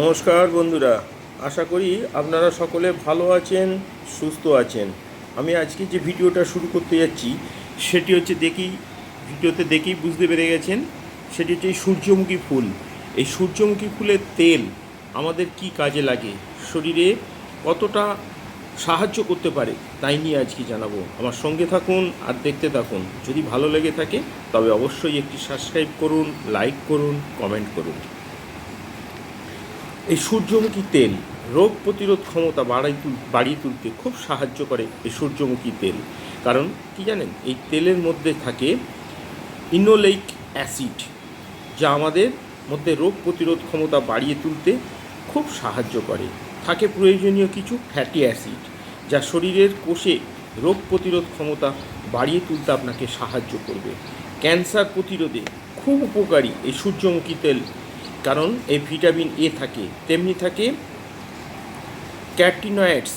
নমস্কার বন্ধুরা। আশা করি আপনারা সকলে ভালো আছেন, সুস্থ আছেন। আমি আজকে যে ভিডিওটা শুরু করতে যাচ্ছি, সেটি হচ্ছে দেখি, ভিডিওতে দেখেই বুঝতে পেরে গেছেন, সেটি হচ্ছে সূর্যমুখী ফুল। এই সূর্যমুখী ফুলের তেল আমাদের কি কাজে লাগে, শরীরে কতটা সাহায্য করতে পারে, তাই নিয়ে আজকে জানাব। আমার সঙ্গে থাকুন আর দেখতে থাকুন। যদি ভালো লেগে থাকে, তবে অবশ্যই একটি সাবস্ক্রাইব করুন লাইক করুন কমেন্ট করুন। এই সূর্যমুখী তেল রোগ প্রতিরোধ ক্ষমতা বাড়াই বাড়িয়ে তুলতে খুব সাহায্য করে এই সূর্যমুখী তেল। কারণ কি জানেন? এই তেলের মধ্যে থাকে ইনোলেইক অ্যাসিড, যা আমাদের মধ্যে রোগ প্রতিরোধ ক্ষমতা বাড়িয়ে তুলতে খুব সাহায্য করে। থাকে প্রয়োজনীয় কিছু ফ্যাটি অ্যাসিড, যা শরীরের কোষে রোগ প্রতিরোধ ক্ষমতা বাড়িয়ে তুলতে আপনাকে সাহায্য করবে। ক্যান্সার প্রতিরোধে খুব উপকারী এই সূর্যমুখী তেল কারণ এই ভিটামিন এ থাকে, তেমনি থাকে ক্যাটিনয়েডস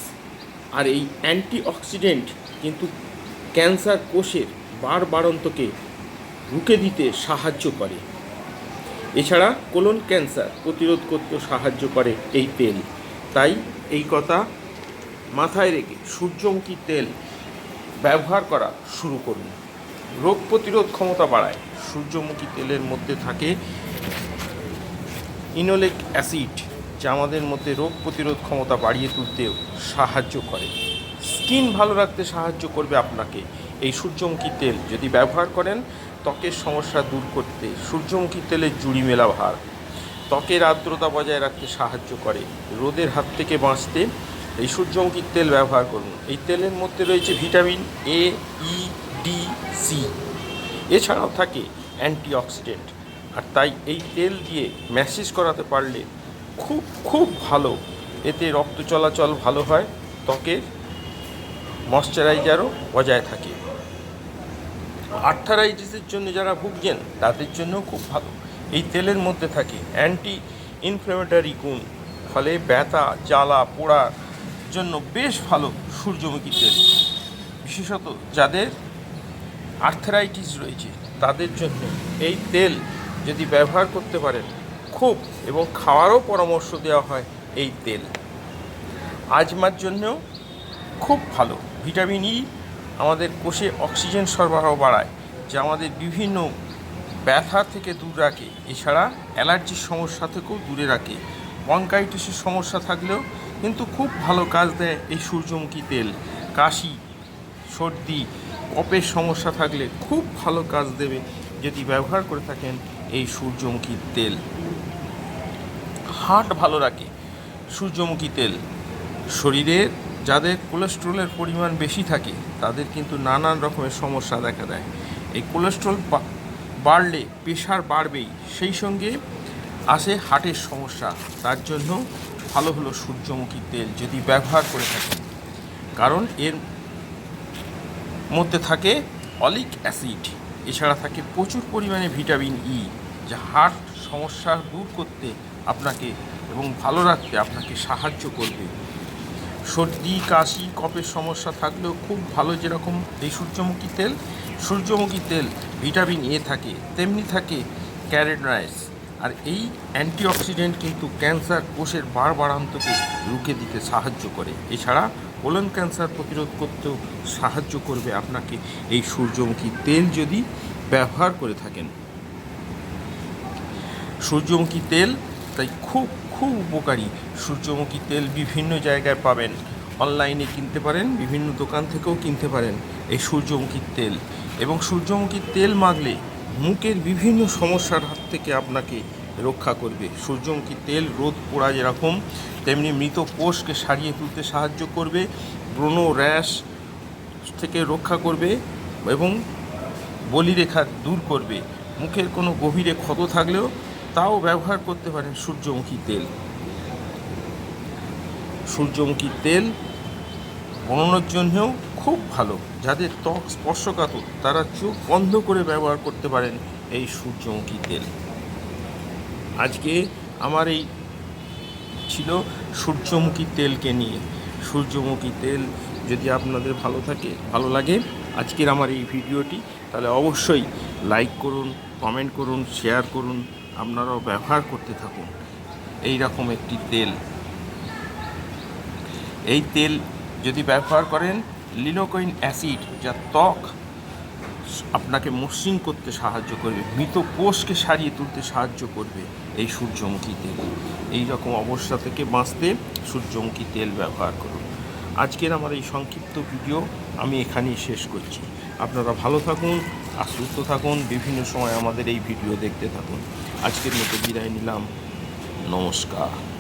আর এই অ্যান্টিঅক্সিডেন্ট কিন্তু ক্যান্সার কোষের বার বাড়ন্তকে রুখে দিতে সাহায্য করে। এছাড়া কোলন ক্যান্সার প্রতিরোধ করতেও সাহায্য করে এই তেল। তাই এই কথা মাথায় রেখে সূর্যমুখী তেল ব্যবহার করা শুরু করুন। রোগ প্রতিরোধ ক্ষমতা বাড়ায়। সূর্যমুখী তেলের মধ্যে থাকে ইনোলেক অ্যাসিড, যা আমাদের মধ্যে রোগ প্রতিরোধ ক্ষমতা বাড়িয়ে তুলতেও সাহায্য করে। স্কিন ভালো রাখতে সাহায্য করবে আপনাকে। এই সূর্যমুখী তেল যদি ব্যবহার করেন, ত্বকের সমস্যা দূর করতে সূর্যমুখী তেলের জুড়ি মেলা ভার। ত্বকের আর্দ্রতা বজায় রাখতে সাহায্য করে। রোদের হাত থেকে বাঁচতে এই সূর্যমুখীর তেল ব্যবহার করুন। এই তেলের মধ্যে রয়েছে vitamin A E D C এছাড়াও থাকে অ্যান্টিঅক্সিডেন্ট। আর তাই এই তেল দিয়ে ম্যাসেজ করাতে পারলে খুব খুব ভালো। এতে রক্ত চলাচল ভালো হয়, ত্বকের ময়শ্চারাইজারও বজায় থাকে। আর্থারাইটিসের জন্য যারা ভুগছেন, তাদের জন্যও খুব ভালো। এই তেলের মধ্যে থাকে অ্যান্টি ইনফ্লেমেটারি গুণ, ফলে ব্যথা, জ্বালা, পোড়ার জন্য বেশ ভালো সূর্যমুখী তেল। বিশেষত যাদের আর্থারাইটিস রয়েছে, তাদের জন্য এই তেল যদি ব্যবহার করতে পারেন, খুব এবং খাওয়ারও পরামর্শ দেওয়া হয় এই তেল। আজমার জন্যও খুব ভালো। ভিটামিন ই আমাদের কোষে অক্সিজেন সরবরাহ বাড়ায়, যা আমাদের বিভিন্ন ব্যথা থেকে দূর রাখে। এছাড়া অ্যালার্জির সমস্যা থেকেও দূরে রাখে। বঙ্কাইটিসের সমস্যা থাকলেও কিন্তু খুব ভালো কাজ দেয় এই সূর্যমুখী তেল। কাশি, সর্দি, কপের সমস্যা থাকলে খুব ভালো কাজ দেবে। যদি ব্যবহার করে থাকেন এই সূর্যমুখী তেল। হার্ট ভালো রাখে সূর্যমুখী তেল। শরীরের যাদের কোলেস্ট্রলের পরিমাণ বেশি থাকে, তাদের কিন্তু নানান রকমের সমস্যা দেখা দেয়। এই কোলেস্ট্রল বাড়লে প্রেশার বাড়বেই। সেই সঙ্গে আসে হার্টের সমস্যা। তার জন্য ভালো হলো সূর্যমুখী তেল যদি ব্যবহার করে থাকেন। কারণ এর মধ্যে থাকে অলিক অ্যাসিড। এছাড়া থাকে প্রচুর পরিমাণে ভিটামিন ই যা হার্ট সমস্যা দূর করতে আপনাকে এবং ভালো রাখতে আপনাকে সাহায্য করবে। সর্দি, কাশি, কফের সমস্যা থাকলেও খুব ভালো যেরকম এই সূর্যমুখী তেল। সূর্যমুখী তেল ভিটামিন এ থাকে, তেমনি থাকে ক্যারেট রাইস। আর এই অ্যান্টিঅক্সিডেন্ট কিন্তু ক্যান্সার কোষের বার বাড়ান্তকে রুখে দিতে সাহায্য করে। এছাড়া কোলন ক্যান্সার প্রতিরোধ করতেও সাহায্য করবে আপনাকে এই সূর্যমুখী তেল যদি ব্যবহার করে থাকেন। সূর্যমুখী তেল, তাই খুব খুব উপকারী। সূর্যমুখী তেল বিভিন্ন জায়গায় পাবেন। অনলাইনে কিনতে পারেন, বিভিন্ন দোকান থেকেও কিনতে পারেন এই সূর্যমুখীর তেল। এবং সূর্যমুখীর তেল মাগলে মুখের বিভিন্ন সমস্যার হাত থেকে আপনাকে রক্ষা করবে। সূর্যমুখী তেল, রোদ, পোড়া যেরকম, তেমনি মৃত কোষকে সারিয়ে তুলতে সাহায্য করবে, ব্রণ র্যাশ থেকে রক্ষা করবে এবং বলিরেখা দূর করবে। মুখের কোনো গভীরে ক্ষত থাকলেও তাও ব্যবহার করতে পারেন সূর্যমুখী তেল। সূর্যমুখী তেল বনানোর জন্যেও খুব ভালো, যাদের ত্বক স্পর্শকাতর, তারা চোখ বন্ধ করে ব্যবহার করতে পারেন এই সূর্যমুখী তেল। আজকে আমার এই ছিল সূর্যমুখী তেলকে নিয়ে। সূর্যমুখী তেল যদি আপনাদের ভালো থাকে, ভালো লাগে আজকের আমার এই ভিডিওটি, তাহলে অবশ্যই লাইক করুন, কমেন্ট করুন, শেয়ার করুন, আপনারাও ব্যবহার করতে থাকুন। এই রকম একটি তেল। এই তেল যদি ব্যবহার করেন, লিনোকইন অ্যাসিড, যা ত্বক আপনাকে মসৃণ করতে সাহায্য করবে, মৃত কোষকে সারিয়ে তুলতে সাহায্য করবে এই সূর্যমুখী তেল। এই রকম অবস্থা থেকে বাঁচতে সূর্যমুখী তেল ব্যবহার করুন। আজকের আমার এই সংক্ষিপ্ত ভিডিও আমি এখানেই শেষ করছি। আপনারা ভালো থাকুন, আর সুস্থ থাকুন, বিভিন্ন সময় আমাদের এই ভিডিও দেখতে থাকুন। আজকের মতো বিদায় নিলাম। নমস্কার।